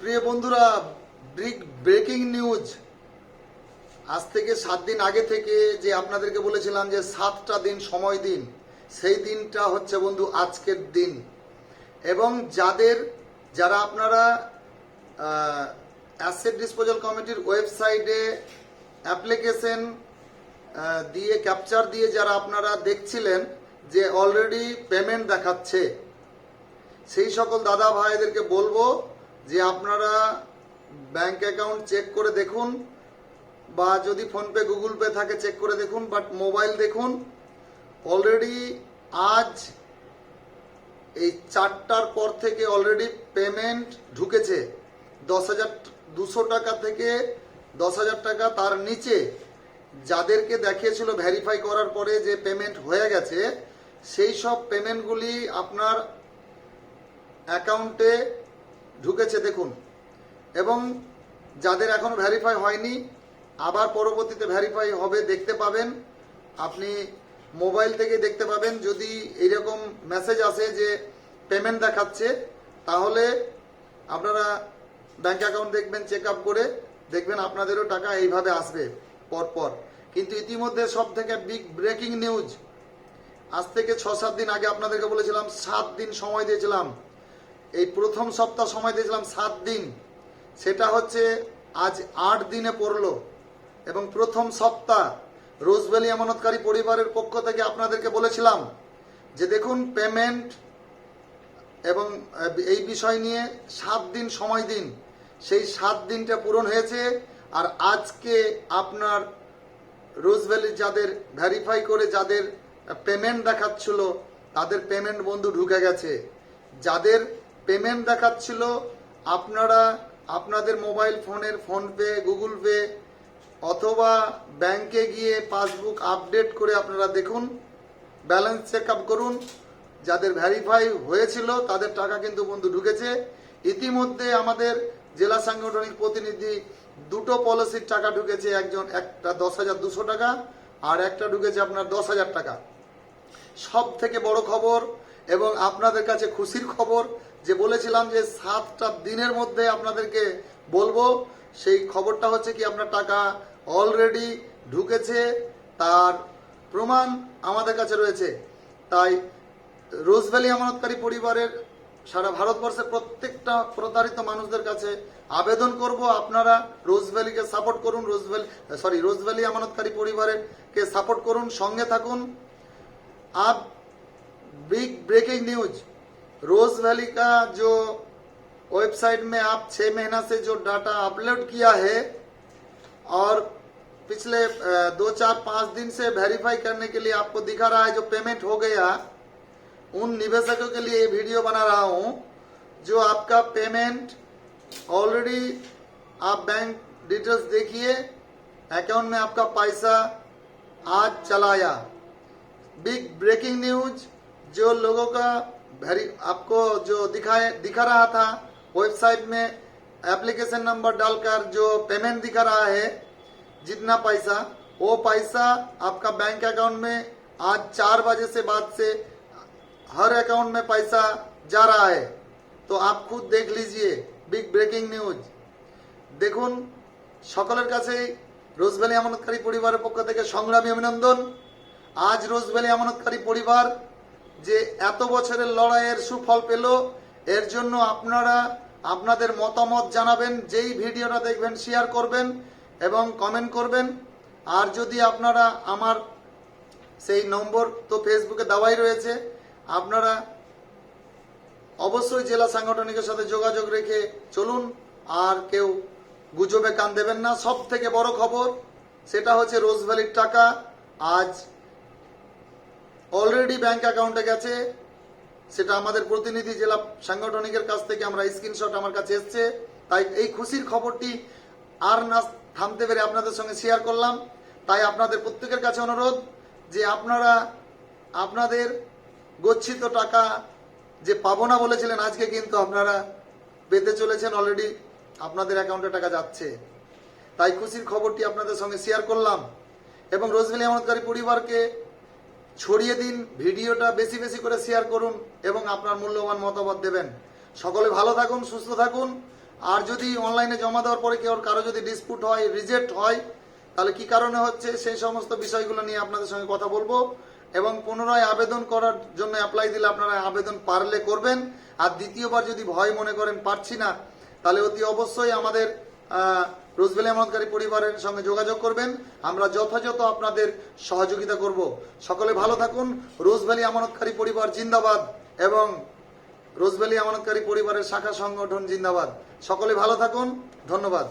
প্রিয় বন্ধুরা, brick breaking news. আজ থেকে সাত দিন আগে থেকে যে আপনাদেরকে বলেছিলাম যে সাতটা দিন সময় দিন, সেই দিনটা হচ্ছে বন্ধু আজকের দিন। এবং যাদের, যারা আপনারা অ্যাসেট ডিসপোজাল কমিটির ওয়েবসাইটে অ্যাপ্লিকেশন দিয়ে ক্যাপচার দিয়ে যারা আপনারা দেখছিলেন যে অলরেডি পেমেন্ট দেখাচ্ছে, সেই সকল দাদা ভাইদেরকে বলব যে আপনারা ব্যাংক অ্যাকাউন্ট চেক করে দেখুন, বা যদি ফোনপে গুগল পে থাকে চেক করে দেখুন বাট মোবাইল দেখুন অলরেডি আজ এই চারটার পর থেকে অলরেডি পেমেন্ট ঢুকেছে। দশ হাজার দুশো টাকা থেকে দশ হাজার টাকা তার নিচে। যাদেরকে দেখিয়েছিল ভেরিফাই করার পরে যে পেমেন্ট হয়ে গেছে, সেই সব পেমেন্টগুলি আপনার অ্যাকাউন্টে ঢুকেছে দেখুন। এবং যাদের এখনও ভ্যারিফাই হয়নি, আবার পরবর্তীতে ভ্যারিফাই হবে, দেখতে পাবেন। আপনি মোবাইল থেকে দেখতে পাবেন, যদি এইরকম মেসেজ আসে যে পেমেন্ট দেখাচ্ছে, তাহলে আপনারা ব্যাংক অ্যাকাউন্ট দেখবেন চেক আপ করে দেখবেন আপনাদেরও টাকা এইভাবে আসবে পরপর। কিন্তু ইতিমধ্যে সব থেকে বিগ ব্রেকিং নিউজ আজ থেকে ছ সাত দিন আগে আপনাদেরকে বলেছিলাম, সাত দিন সময় দিয়েছিলাম। এই প্রথম সপ্তাহ সময় দিয়েছিলাম সাত দিন। সেটা হচ্ছে আজ আট দিনে পড়ল। এবং প্রথম সপ্তাহ রোজভ্যালি আমানতকারী পরিবারের পক্ষ থেকে আপনাদেরকে বলেছিলাম যে দেখুন পেমেন্ট এবং এই বিষয় নিয়ে সাত দিন সময় দিন। সেই সাত দিনটা পূরণ হয়েছে আর আজকে আপনার রোজভ্যালি যাদের ভ্যারিফাই করে যাদের পেমেন্ট দেখাচ্ছিল, তাদের পেমেন্ট বন্ধু ঢুকে গেছে। যাদের পেমেন্ট দেখাচ্ছিল, আপনারা আপনাদের মোবাইল ফোনের ফোনপে গুগল পে অথবা ব্যাংকে গিয়ে পাসবুক আপডেট করে আপনারা দেখুন ব্যালেন্স চেক আপ করুন। যাদের ভ্যারিফাই হয়েছিল, তাদের টাকা কিন্তু বন্ধু ঢুকেছে। ইতিমধ্যে আমাদের জেলা সাংগঠনিক প্রতিনিধি দুটো পলিসির টাকা ঢুকেছে, একজন একটা দশ হাজার দুশো টাকা, আর একটা ঢুকেছে আপনার দশ হাজার টাকা। সব থেকে বড় খবর এবং আপনাদের কাছে খুশির খবর যে বলেছিলাম যে সাতটা দিনের মধ্যে আপনাদেরকে বলব, সেই খবরটা হচ্ছে কি আপনার টাকা অলরেডি ঢুকেছে, তার প্রমাণ আমাদের কাছে রয়েছে। তাই রোজভ্যালি আমানতকারী পরিবারের সারা ভারতবর্ষের প্রত্যেকটা প্রতারিত মানুষদের কাছে আবেদন করব, আপনারা রোজভ্যালিকে সাপোর্ট করুন, Rose Valley sorry Rose Valley আমানতকারী পরিবারের কে সাপোর্ট করুন, সঙ্গে থাকুন। Up big breaking news Rose Valley का जो वेबसाइट में आप छह महीना से जो डाटा अपलोड किया है और पिछले दो चार पाँच दिन से वेरीफाई करने के लिए आपको दिखा रहा है जो पेमेंट हो गया, उन निवेशकों के लिए ये वीडियो बना रहा हूँ, जो आपका पेमेंट ऑलरेडी आप बैंक डिटेल्स देखिए अकाउंट में आपका पैसा आज चलाया बिग ब्रेकिंग न्यूज़ जो लोगों का वेरी आपको जो दिखाए दिखा रहा था वेबसाइट में एप्लीकेशन नंबर डालकर जो पेमेंट दिखा रहा है जितना पैसा वो पैसा आपका बैंक अकाउंट में आज चार बजे से बाद से हर अकाउंट में पैसा जा रहा है तो आप खुद देख लीजिए बिग ब्रेकिंग न्यूज দেখুন সকলের কাছেই রোজভ্যালি আমানতকারী পরিবারের পক্ষ থেকে সংগ্রামী অভিনন্দন আজ রোজভ্যালি আমানতকারী পরিবার যে এত বছরের লড়াইয়ের সুফল পেল, এর জন্য আপনারা আপনাদের মতামত জানাবেন, যেই ভিডিওটা দেখবেন শেয়ার করবেন এবং কমেন্ট করবেন। আর যদি আপনারা আমার সেই নম্বর তো ফেসবুকে দেওয়াই রয়েছে, আপনারা অবশ্যই জেলা সাংগঠনিকের সাথে যোগাযোগ রেখে চলুন, আর কেউ গুজবে কান দেবেন না। সব থেকে বড় খবর, সেটা হচ্ছে রোজভ্যালির টাকা। আজ অলরেডি ব্যাংক অ্যাকাউন্টে গেছে। সেটা আমাদের প্রতিনিধি জেলা সাংগঠনিকের কাছ থেকে আমরা স্ক্রিনশট আমার কাছে এসছে। তাই এই খুশির খবরটি আর না থামতে পেরে আপনাদের সঙ্গে শেয়ার করলাম। তাই আপনাদের প্রত্যেকের কাছে অনুরোধ যে আপনারা আপনাদের গচ্ছিত টাকা যে পাবো না বলেছিলেন, আজকে কিন্তু আপনারা পেতে চলেছেন অলরেডি আপনাদের অ্যাকাউন্টে টাকা যাচ্ছে। তাই খুশির খবরটি আপনাদের সঙ্গে শেয়ার করলাম। এবং রোজভ্যালি আমানতকারী পরিবারকে ছড়িয়ে দিন, ভিডিওটা বেশি বেশি করে শেয়ার করুন এবং আপনার মূল্যবান মতামত দেবেন। সকলে ভালো থাকুন, সুস্থ থাকুন। আর যদি অনলাইনে জমা দেওয়ার পরে কেউ কারও যদি ডিসপুট হয় রিজেক্ট হয়, তাহলে কি কারণে হচ্ছে? সেই সমস্ত বিষয়গুলো নিয়ে আপনাদের সঙ্গে কথা বলব এবং পুনরায় আবেদন করার জন্য অ্যাপ্লাই দিলে আপনারা আবেদন পারলে করবেন। আর দ্বিতীয়বার যদি ভয় মনে করেন পারছি না, তাহলে অতি অবশ্যই আমাদের রোজবেলি এমনকারী পরিবারের সঙ্গে যোগাযোগ করবেন। আমরা যথাযথ আপনাদের সহযোগিতা করব। সকলে ভালো থাকুন। রোজভ্যালি আমানতকারী পরিবার জিন্দাবাদ এবং রোজভ্যালি আমানতকারী পরিবারের শাখা সংগঠন জিন্দাবাদ। সকলে ভালো থাকুন। ধন্যবাদ।